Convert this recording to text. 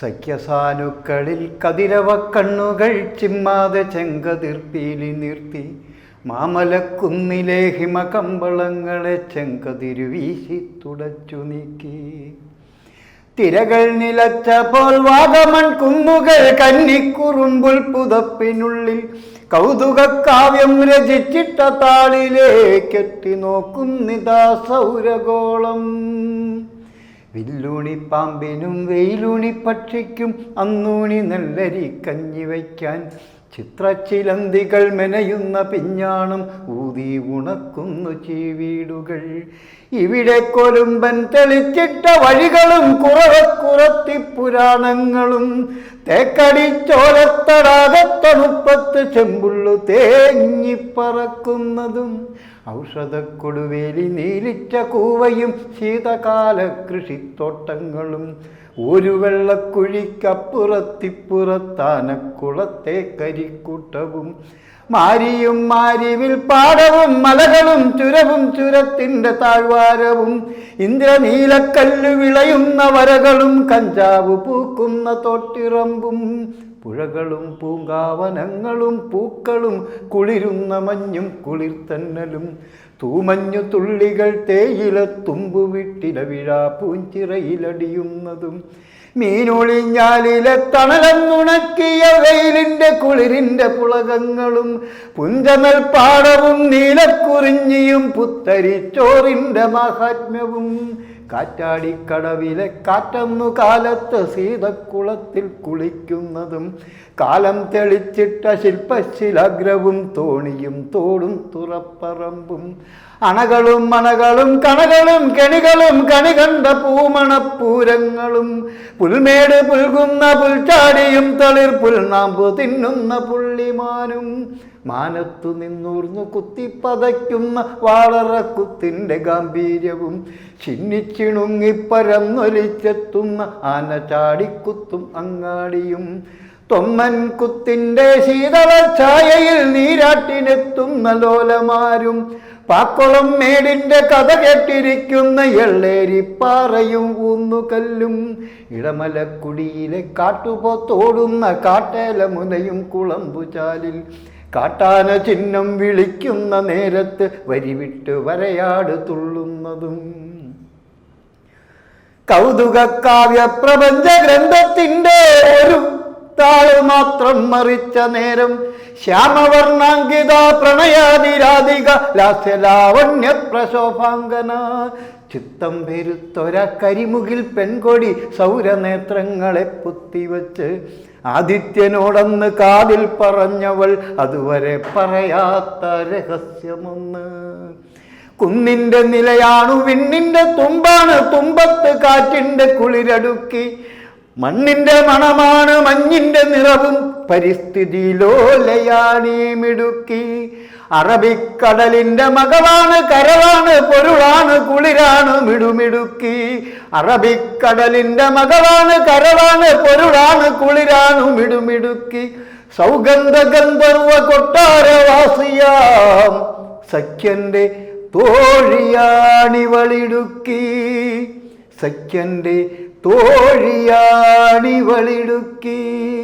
സഖ്യസാനുക്കളിൽ കതിരവ കണ്ണുകൾ ചിമ്മാതെ ചെങ്കതിർപ്പീലി നിർത്തി. മാമലക്കുന്നിലെ ഹിമകമ്പളങ്ങളെ ചെങ്കതിരുവീശി തുടച്ചു നീക്കി. തിരകൾ നിലച്ചപ്പോൾ വാഗമൺ കുന്നുകൾ കന്നിക്കുറുമ്പുൽ പുതപ്പിനുള്ളിൽ കൗതുക കാവ്യം രചിച്ചിട്ട താളിലേക്കെത്തി നോക്കുന്നിതാ സൗരഗോളം വില്ലൂണി പാമ്പിനും വെയിലൂണി പക്ഷിക്കും അന്നൂണി നല്ലരി കഞ്ഞി വയ്ക്കാൻ ചിത്രച്ചിലന്തികൾ മെനയുന്ന പിഞ്ഞാണം ഊതി ഉണക്കുന്നു ചീവീടുകൾ. ഇവിടെ കൊലുമ്പൻ തെളിച്ചിട്ട വഴികളും കുറവക്കുറത്തി പുരാണങ്ങളും. തേക്കടിച്ചോലത്തടാകത്തണുപ്പത്ത് ചെമ്പുള്ളു തേങ്ങിപ്പറക്കുന്നതും ഔഷധക്കൊടുവേലി നീലിച്ച കൂവയും ശീതകാല കൃഷിത്തോട്ടങ്ങളും. ഒരു വെള്ളക്കുഴിക്കപ്പുറത്തിപ്പുറത്താനക്കുളത്തെ കരിക്കൂട്ടവും മാരിയും മാരിവിൽ പാടവും മലകളും ചുരവും ചുരത്തിന്റെ താഴ്വാരവും ഇന്ദ്രനീലക്കല്ലു വിളയുന്ന വരകളും കഞ്ചാവ് പൂക്കുന്ന തോട്ടിറമ്പും പുഴകളും പൂങ്കാവനങ്ങളും പൂക്കളും കുളിരുന്ന മഞ്ഞും കുളിർത്തന്നലും തൂമഞ്ഞു തുള്ളികൾ തേയില തുമ്പുവിട്ടില വിഴാ പൂഞ്ചിറയിലടിയുന്നതും. മീനൊളിഞ്ഞാലിലെ തണലെന്നുണക്കിയ വെയിലിന്റെ കുളിരിന്റെ പുളകങ്ങളും പുഞ്ചമൽ പാടവും നീലക്കുറിഞ്ഞിയും പുത്തരിച്ചോറിന്റെ മഹാത്മ്യവും കാറ്റാടിക്കടവിലെ കാറ്റന്നു കാലത്ത് സീതക്കുളത്തിൽ കുളിക്കുന്നതും കാലം തെളിച്ചിട്ട ശില്പശിലഗ്രവും തോണിയും തോടും തുറപ്പറമ്പും അണകളും മണകളും കണകളും കെണികളും കണി കണ്ട പൂമണപ്പൂരങ്ങളും പുൽമേട് പുൽകുന്ന പുൽച്ചാടിയും തളിർ പുൽനാമ്പു തിന്നുന്ന പുള്ളിമാനും മാനത്തു നിന്നൂർന്നു കുത്തിപ്പതയ്ക്കുന്ന വാളറക്കുത്തിന്റെ ഗാംഭീര്യവും ചിന്നിച്ചിണുങ്ങിപ്പരന്നൊലിച്ചെത്തുന്ന ആന ചാടിക്കുത്തും അങ്ങാടിയും തൊമ്മൻ കുത്തിന്റെ ശീതള ഛായയിൽ നീരാട്ടിനെത്തുന്ന ലോലമാരും പാക്കുളം മേടിന്റെ കഥ കേട്ടിരിക്കുന്ന എള്ളേരിപ്പാറയും ഊന്നുകല്ലും ഇടമലക്കുടിയിലെ കാട്ടുപോത്തോടുന്ന കാട്ടേല മുനയും കുളമ്പുചാലിൽ കാട്ടാന ചിഹ്നം വിളിക്കുന്ന നേരത്ത് വരിവിട്ട് വരയാട് തുള്ളുന്നതും. കൗതുക കാവ്യ പ്രപഞ്ച ഗ്രന്ഥത്തിന്റെ ഒരു താൾ മാത്രം മറിച്ച നേരം ശ്യാമവർണാങ്കിത പ്രണയാതിരാധിക ലാസ്യലാവണ്യ പ്രശോഭാങ്കന ചിത്തം പെരുത്തൊര കരിമുകിൽ പെൺകൊടി സൗരനേത്രങ്ങളെ പുത്തിവച്ച് ആദിത്യനോടന്ന് കാതിൽ പറഞ്ഞവൾ അതുവരെ പറയാത്ത രഹസ്യമൊന്ന്. കുന്നിന്റെ നിലയാണു വിണ്ണിന്റെ തുമ്പാണ് തുമ്പത്ത് കാറ്റിന്റെ കുളിരടുക്കി. മണ്ണിന്റെ മണമാണ് മഞ്ഞിന്റെ നിറവും പരിസ്ഥിതി ലോലയാണീ മിടുക്കി. അറബിക്കടലിന്റെ മകവാണ് കരവാണ് പൊരുളാണ് കുളിരാണ് മിടുമിടുക്കി. അറബിക്കടലിന്റെ മകവാണ് കരവാണ് പൊരുളാണ് കുളിരാണ് മിടുമിടുക്കി. സൗഗന്ധ ഗന്ധർവ കൊട്ടാരവാസിയാം സഖ്യന്റെ തോഴിയാണിവളിടുക്കി. സഖ്യന്റെ തോഴിയാണിവളിടുക്കി